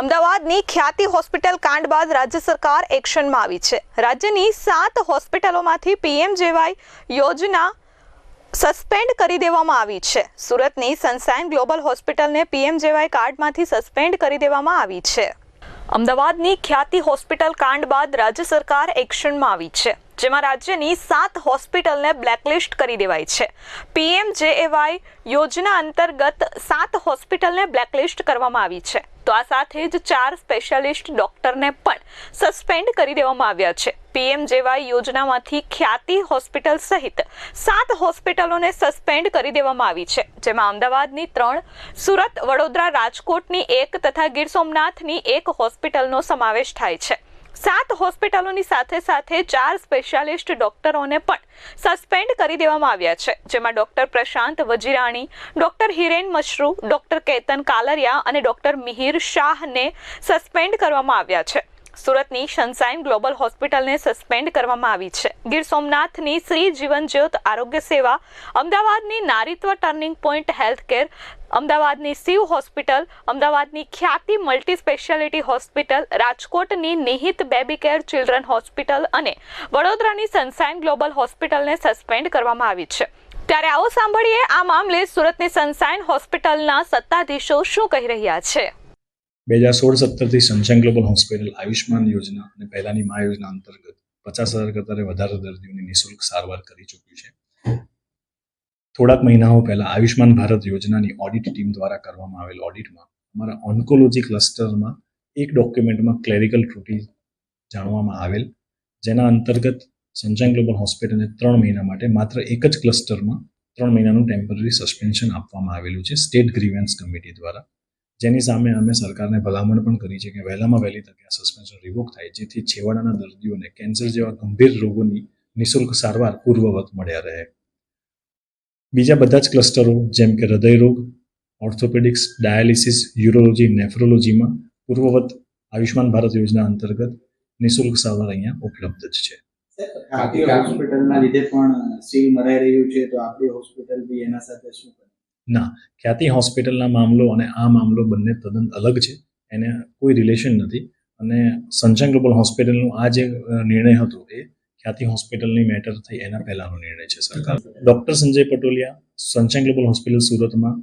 અમદાવાદની ખ્યાતિ હોસ્પિટલ કાંડ બાદ રાજ્ય સરકાર એક્શનમાં આવી છે. રાજ્યની સાત હોસ્પિટલોમાંથી પીએમજેવાય યોજના સસ્પેન્ડ કરી દેવામાં આવી છે. સુરતની સનસાઇન ગ્લોબલ હોસ્પિટલને પીએમજેવાય કાર્ડમાંથી સસ્પેન્ડ કરી દેવામાં આવી છે. અમદાવાદની ખ્યાતિ હોસ્પિટલ કાંડ બાદ રાજ્ય સરકાર એક્શનમાં આવી છે. જેમાં રાજ્યની સાત હોસ્પિટલને બ્લેકલિસ્ટ કરી દેવાઈ છે. પીએમ પીએમજેએવાય યોજના અંતર્ગત સાત હોસ્પિટલને બ્લેકલિસ્ટ કરવામાં આવી છે. તો આ સાથે જ ચાર સ્પેશિયાલિસ્ટ ડોક્ટરને પણ સસ્પેન્ડ કરી દેવામાં આવ્યા છે. પીએમ જેવાય યોજનામાંથી ખ્યાતિ હોસ્પિટલ સહિત સાત હોસ્પિટલોને સસ્પેન્ડ કરી દેવામાં આવી છે. જેમાં અમદાવાદની ત્રણ, સુરત, વડોદરા, રાજકોટની એક તથા ગીર સોમનાથની એક હોસ્પિટલનો સમાવેશ થાય છે. સાત હોસ્પિટલોની સાથે સાથે ચાર સ્પેશિયાલિસ્ટ ડોક્ટરોને પણ સસ્પેન્ડ કરી દેવામાં આવ્યા છે, જેમાં doctor Prashant Vajirani, doctor Hiren Mashru, doctor Ketan Kalariya અને ડોક્ટર મિહિર શાહને સસ્પેન્ડ કરવામાં આવ્યા છે. સુરતની સનસાઇન ગ્લોબલ હોસ્પિટલને સસ્પેન્ડ કરવામાં આવી છે. ગીર સોમનાથની શ્રી જીવન જ્યોત આરોગ્ય સેવા, અમદાવાદની Naritva turning point health care અમદાવાદની શિવ હોસ્પિટલ, અમદાવાદની ખ્યાતિ મલ્ટી સ્પેશિયાલિટી હોસ્પિટલ, રાજકોટની Nihit baby care children hospital અને વડોદરાની સનસાઇન ગ્લોબલ હોસ્પિટલને સસ્પેન્ડ કરવામાં આવી છે. ત્યારે આવો સાંભળીએ આ મામલે સુરતની સનસાઇન હોસ્પિટલના સત્તાધીશો શું કહી રહ્યા છે. બે હજાર સોળ સત્તરથી સનશાઇન ગ્લોબલ હોસ્પિટલ આયુષ્માન યોજના અને પહેલાની મા યોજના અંતર્ગત પચાસ હજાર કરતાં વધારે દર્દીઓની નિઃશુલ્ક સારવાર કરી ચૂક્યું છે. થોડાક મહિનાઓ પહેલા આયુષ્માન ભારત યોજનાની ઓડિટ ટીમ દ્વારા કરવામાં આવેલ ઓડિટમાં અમારા ઓન્કોલોજી ક્લસ્ટરમાં એક ડોક્યુમેન્ટમાં ક્લેરિકલ ત્રુટિ જાણવામાં આવેલ, જેના અંતર્ગત સનશાઇન ગ્લોબલ હોસ્પિટલને ત્રણ મહિના માટે માત્ર એક જ ક્લસ્ટરમાં ત્રણ મહિનાનું ટેમ્પરરી સસ્પેન્શન આપવામાં આવેલું છે. સ્ટેટ ગ્રીવન્સ કમિટી દ્વારા જેની સામે અમે સરકારને ભલામણ પણ કરી છે કે વહેલામાં વહેલી તકે આ સસ્પેન્શન રિવોક થાય, જેથી છેવાડાના દર્દીઓને કેન્સર જેવા ગંભીર રોગોની નિઃશુલ્ક સારવાર પૂર્વવત મળ્યા રહે. બીજા બધા જ ક્લસ્ટરો જેમ કે હૃદયરોગ ઓર્થોપેડિક્સ ડાયાલિસિસ યુરોલોજી નેફ્રોલોજીમાં પૂર્વવત આયુષ્માન ભારત યોજના અંતર્ગત નિઃશુલ્ક સારવાર અહીંયા ઉપલબ્ધ જ છે. હોસ્પિટલના લીધે પણ સીલ મરાઈ રહ્યું છે, તો આપણી હોસ્પિટલ બી એના સાથે શું ના, ખ્યાતિ હોસ્પિટલના મામલો અને આ મામલો બંને તદ્દન અલગ છે. એને કોઈ રિલેશન નથી. અને સનશાઇન ગ્લોબલ હોસ્પિટલનો આ જે નિર્ણય હતો એ ખ્યાતિ હોસ્પિટલની મેટર થઈ એના પહેલાનો નિર્ણય છે સરકાર. Doctor Sanjay Patoliya sunshine global hospital સુરતમાં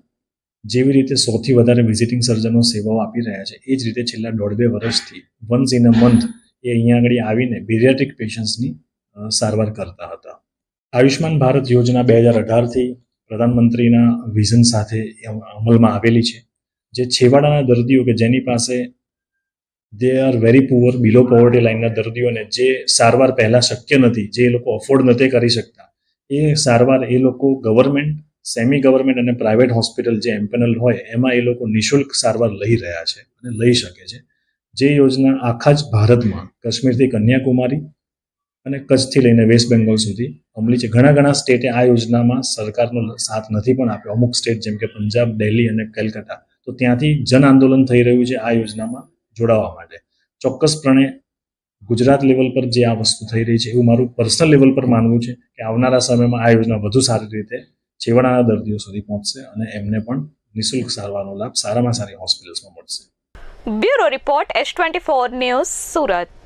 જેવી રીતે સૌથી વધારે વિઝિટિંગ સર્જનો સેવાઓ આપી રહ્યા છે, એ જ રીતે છેલ્લા દોઢ બે વર્ષથી વન્સ ઇન અ મંથ એ અહીંયા આગળ આવીને બિરિયાટ્રિક પેશન્ટ્સની સારવાર કરતા હતા. આયુષ્માન ભારત યોજના બે હજાર અઢારથી પ્રધાનમંત્રીના વિઝન સાથે અમલમાં આવેલી છે. જે છેવાડાના દર્દીઓ કે જેની પાસે they are very poor below poverty લાઇનના દર્દીઓને જે સારવાર પહેલાં શક્ય નથી, જે એ લોકો અફોર્ડ નથી કરી શકતા, એ સારવાર એ લોકો ગવર્મેન્ટ સેમી ગવર્મેન્ટ અને પ્રાઇવેટ હોસ્પિટલ જે એમ્પેનલ હોય, એમાં એ લોકો નિઃશુલ્ક સારવાર લઈ રહ્યા છે અને લઈ શકે છે. જે યોજના આખા જ ભારતમાં, કાશ્મીરથી કન્યાકુમારી અને કચ્છથી લઈને વેસ્ટ બેંગોલ સુધી અમલી છે. ઘણા ઘણા સ્ટેટે આ યોજનામાં સરકારનો સાથ નથી પણ આપ્યો. અમુક સ્ટેટ જેમ કે પંજાબ દિલ્હી અને કલકત્તા. તો ત્યાંથી જન આંદોલન થઈ રહ્યું છે આ યોજનામાં જોડાવા માટે. ચોક્કસપણે ગુજરાત લેવલ પર જે આ વસ્તુ થઈ રહી છે એવું મારું પર્સનલ લેવલ પર માનવું છે કે આવનારા સમયમાં આ યોજના વધુ સારી રીતે છેવાડાના દર્દીઓ સુધી પહોંચશે અને એમને પણ નિઃશુલ્ક સારવારનો લાભ સારામાં સારી હોસ્પિટલ્સમાં મળશે. Bureau report S twenty four news Surat.